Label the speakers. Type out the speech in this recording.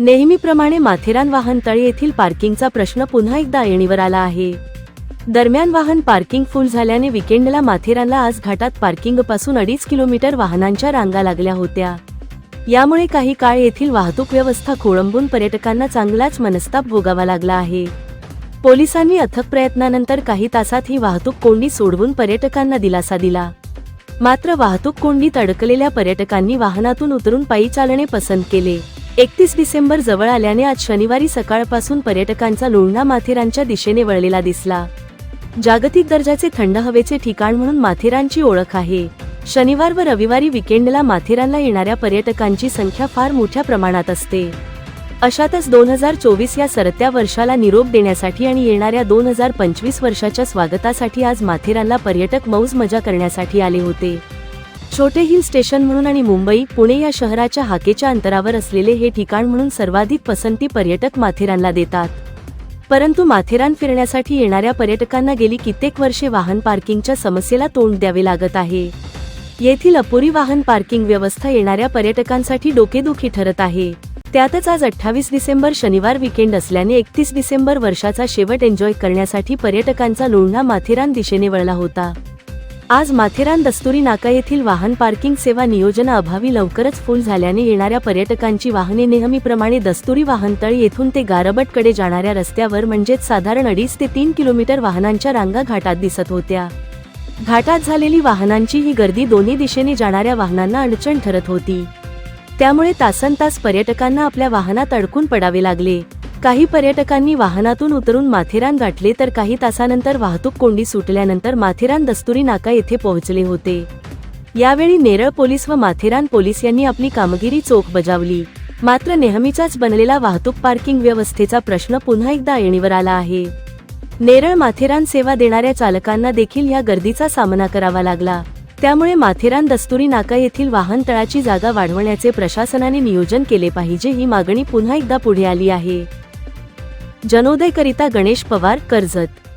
Speaker 1: नेहमीप्रमाणे माथेरान वाहनतळे येथील पार्किंगचा प्रश्न पुन्हा एकदा ऐरणीवर आला आहे. दरम्यान वाहन पार्किंग फुल झाल्याने विकेंडला माथेरानला आज घाटात पार्किंगपासून अडीच किलोमीटर वाहनांच्या रांगा लागल्या होत्या. यामुळे काही काळ येथील वाहतूक व्यवस्था खोळंबून पर्यटकांना चांगलाच मनस्ताप भोगावा लागला आहे. पोलिसांनी अथक प्रयत्नानंतर काही तासात ही वाहतूक कोंडी सोडवून पर्यटकांना दिलासा दिला. मात्र वाहतूक कोंडीत अडकलेल्या पर्यटकांनी वाहनातून उतरून पायी चालणे पसंत केले. एकतीस डिसेंबर जवळ आल्याने आज शनिवारी सकाळपासून पर्यटकांचा लोळणा माथेरानच्या दिशेने वळलेला दिसला. जागतिक दर्जाचे थंड हवेचे ठिकाण म्हणून माथेरानची ओळख आहे. शनिवार व रविवारी विकेंडला माथेरानला येणाऱ्या पर्यटकांची संख्या फार मोठ्या प्रमाणात असते. अशातच दोन हजार चोवीस या सरत्या वर्षाला निरोप देण्यासाठी आणि येणाऱ्या दोन हजार पंचवीस वर्षाच्या स्वागतासाठी आज माथेरानला पर्यटक मौज मजा करण्यासाठी आले होते. छोटे हिल स्टेशन म्हणून आणि मुंबई पुणे या शहराच्या हाकेच्या अंतरावर असलेले हे ठिकाण म्हणून सर्वाधिक पसंती पर्यटक माथेरानला देतात. परंतु माथेरान फिरण्यासाठी येणाऱ्या पर्यटकांना गेली कित्येक वर्षे वाहन पार्किंगच्या समस्येला तोंड द्यावे लागत आहे. येथील अपुरी वाहन पार्किंग व्यवस्था येणाऱ्या पर्यटकांसाठी डोकेदुखी ठरत आहे. त्यातच आज अठ्ठावीस डिसेंबर शनिवार विकेंड असल्याने एकतीस डिसेंबर वर्षाचा शेवट एन्जॉय करण्यासाठी पर्यटकांचा लोळणा माथेरान दिशेने वळला होता. आज माथेरान दस्तुरी नाका येथील वाहन पार्किंग सेवा नियोजनाअभावी लवकरच फुल झाल्याने येणाऱ्या पर्यटकांची वाहने नेहमीप्रमाणे दस्तुरी वाहनतळ येथून ते गारबटकडे जाणाऱ्या रस्त्यावर म्हणजेच साधारण अडीच ते तीन किलोमीटर वाहनांच्या रांगा घाटात दिसत होत्या. घाटात झालेली वाहनांची ही गर्दी दोन्ही दिशेने जाणाऱ्या वाहनांना अडचण ठरत होती. त्यामुळे तासनतास पर्यटकांना आपल्या वाहनात अडकून पडावे लागले. काही पर्यटकांनी वाहनातून उतरून माथेरान गाठले तर काही तासानंतर वाहतूक कोंडी सुटल्यानंतर माथेरान दस्तुरी नाका येथे पोहोचले होते. यावेळी नेरळ पोलीस व माथेरान पोलीस यांनी आपली कामगिरी चोख बजावली. मात्र नेहमीचाच बनलेला वाहतूक पार्किंग व्यवस्थेचा प्रश्न पुन्हा एकदा ऐणीवर आला आहे. नेरळ माथेरान सेवा देणाऱ्या चालकांना देखील या गर्दीचा सामना करावा लागला. त्यामुळे माथेरान दस्तुरी नाका येथील वाहनतळाची जागा वाढवण्याचे प्रशासनाने नियोजन केले पाहिजे ही मागणी पुन्हा एकदा पुढे आली आहे. जनोदयकरिता गणेश पवार कर्जत.